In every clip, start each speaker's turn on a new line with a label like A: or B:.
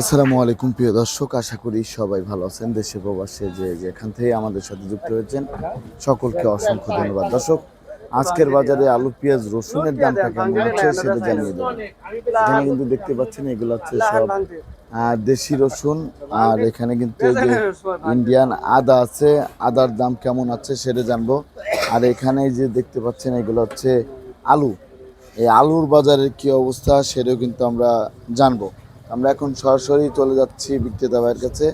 A: আসসালামু আলাইকুম, প্রিয় দর্শক। আশা করি সবাই ভালো আছেন, দেশে প্রবাসে যে যেখান থেকে আমাদের সাথে যুক্ত হয়েছেন, সকলকে অসংখ্য ধন্যবাদ। দর্শক, আজকের বাজারে আলু, পেঁয়াজ, রসুনের দামটা কেমন হচ্ছে সেটা জানিয়ে দেবো। এখানে কিন্তু দেখতে পাচ্ছেন, এগুলো হচ্ছে সব দেশি রসুন, আর এখানে কিন্তু যে ইন্ডিয়ান আদা আছে, আদার দাম কেমন আছে সেটা জানব। আর এখানে যে দেখতে পাচ্ছেন, এগুলো হচ্ছে আলু। এই আলুর বাজারের কি অবস্থা সেটাও কিন্তু আমরা জানব। আমরা এখন সরাসরি চলে যাচ্ছি বিক্রেতা ভাইয়ের কাছে।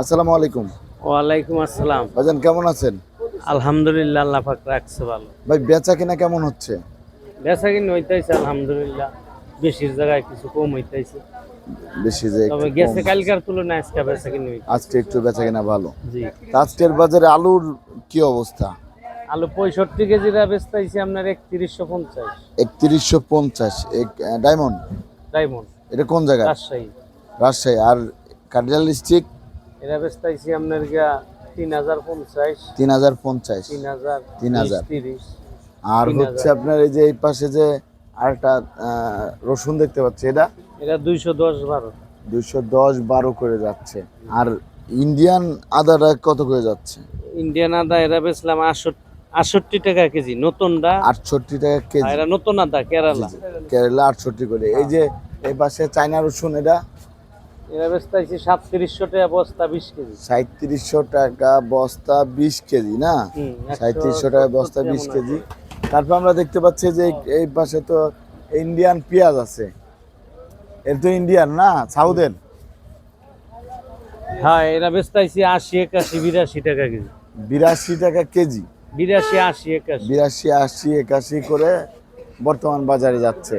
A: আসসালামু আলাইকুম।
B: ওয়ালাইকুম আসসালাম।
A: ভাইজান কেমন আছেন?
B: আলহামদুলিল্লাহ আল্লাহ পাক রাখছে ভালো।
A: ভাই বেচা কিনা কেমন হচ্ছে?
B: বেচা কিনে হইতেছে আলহামদুলিল্লাহ। বেশির জায়গায় কিছু কম হইতেছে
A: বেশি যে
B: তবে গেছে কালকার তুলনায় আজকে বেচা কিনে
A: আজকে একটু বেচা কিনা ভালো।
B: জি।
A: আজকের বাজারে আলুর কি অবস্থা?
B: আলু পঁয়ষট্টি কেজিরা বেচতেছি আপনার একত্রিশশো পঞ্চাশ।
A: একত্রিশশো পঞ্চাশ এক ডায়মন্ড
B: ডায়মন্ড
A: এটা কোন জায়গা?
B: রাজশাহী।
A: রাজশাহী। আর কার্ডিয়াল স্টিক
B: এরা বেচতেছি আপনার গিয়া তিন হাজার পঞ্চাশ।
A: তিন হাজার পঞ্চাশ।
B: তিন হাজার
A: তিন হাজার।
B: তিরিশ।
A: আর হচ্ছে আপনার এই যে এই পাশে যে আরেকটা রসুন দেখতে পাচ্ছি এটা?
B: এটা দুইশো দশ বারো।
A: দুইশো দশ বারো করে যাচ্ছে। আর ইন্ডিয়ান আদাটা কত করে যাচ্ছে?
B: ইন্ডিয়ান আদা এরা বেচলাম আটষট্টি আটষট্টি টাকা কেজি নতুনটা
A: আটষট্টি টাকা কেজি।
B: এরা নতুন আদা কেরালা।
A: কেরালা আটষট্টি করে। এই যে এই পাশে চায়না রসুন এটা।
B: এরা বেচতেছি সাতত্রিশশো টাকা বস্তা বিশ কেজি।
A: সাঁত্রিশশো টাকা বস্তা বিশ কেজি না? সাঁত্রিশশো টাকা বস্তা বিশ কেজি। তারপর আমরা দেখতে পাচ্ছি যে এই- পাশে তো ইন্ডিয়ান পেঁয়াজ আছে। এর তো ইন্ডিয়ান না? সাউথের
B: হ্যাঁ এরা বেচতেছি আশি একাশি বিরাশি টাকা কেজি।
A: বিরাশি টাকা কেজি।
B: বিরাশি আশি একাশি।
A: বিরাশি আশি একাশি করে বর্তমান বাজারে যাচ্ছে।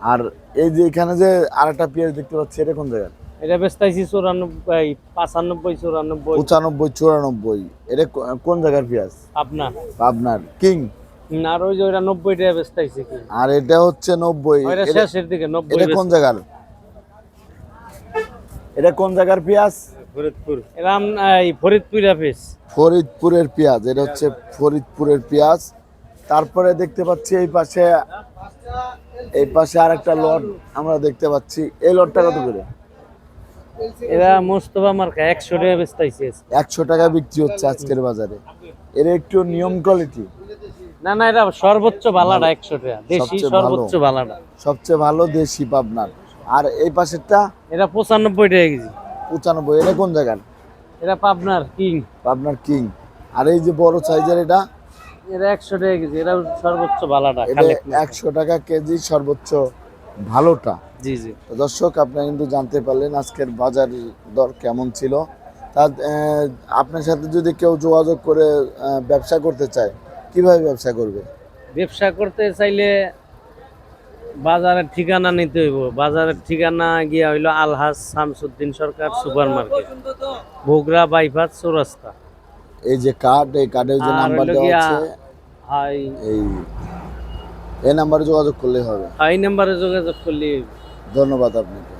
A: আর এই যে এখানে যে আরেকটা পেঁয়াজ দেখতে পাচ্ছি এটা কোন জায়গায়
B: এটা বেচতেছি চৌরানব্বই পাঁচানব্বই চৌরানব্বই।
A: পঁচানব্বই চুরানব্বই। এটা কোন জায়গার পেঁয়াজ?
B: আপনার।
A: আপনার। কিং?
B: আর ওই যে ওইটা নব্বই টাকা বেচতেছি
A: আর এটা হচ্ছে নব্বই। এটা-
B: শেষের দিকে নব্বই
A: এটা কোন জায়গার? এটা কোন জায়গার পেঁয়াজ?
B: ফরিদপুর। এরা আম- এই ফরিদপুর অফিস
A: ফরিদপুরের পেঁয়াজ। এটা হচ্ছে ফরিদপুরের পেঁয়াজ। তারপরে দেখতে পাচ্ছি এই পাশে এই পাশে আর একটা লট আমরা দেখতে পাচ্ছি। এই লটটা কত করে?
B: এরা মোস্তফা মার্কা একশো টাকা বেচতেছি
A: একশো টাকা বিক্রি হচ্ছে আজকের বাজারে। এর একটু নিয়ম কোয়ালিটি
B: না না এটা সর্বোচ্চ ভালাটা একশো টাকা দেশি। সর্বোচ্চ ভালাটা
A: সবচেয়ে ভালো দেশি পাবনার আর এই পাশেরটা?
B: এটা পঁচানব্বই টাকা কেজি।
A: পঁচানব্বই এটা কোন জায়গার?
B: এটা পাবনার কিং।
A: পাবনার কিং। আর এই যে বড় সাইজের এটা?
B: টাকা কেজি এরা সর্বোচ্চ ভালাটা
A: একশো টাকা কেজি সর্বোচ্চ ভালোটা।
B: জি জি।
A: দর্শক আপনারা কিন্তু জানতে পারলেন আজকের বাজার দর কেমন ছিল। তা আপনার সাথে যদি কেউ যোগাযোগ করে ব্যবসা করতে চায় কীভাবে ব্যবসা করবে?
B: ব্যবসা করতে চাইলে বাজারের ঠিকানা নিতে হইব। বাজারের ঠিকানা গিয়া হইল Alhaj Shamsuddin Sarkar super market Bogura bypass চৌরাস্তা।
A: এই যে কার্ড এই কার্ডের যে নাম্বার দেওয়া আছে
B: হাই।
A: এই এই নাম্বারে যোগাযোগ করলেই হবে।
B: হাই নাম্বারে যোগাযোগ করলে
A: ধন্যবাদ আপনাকে।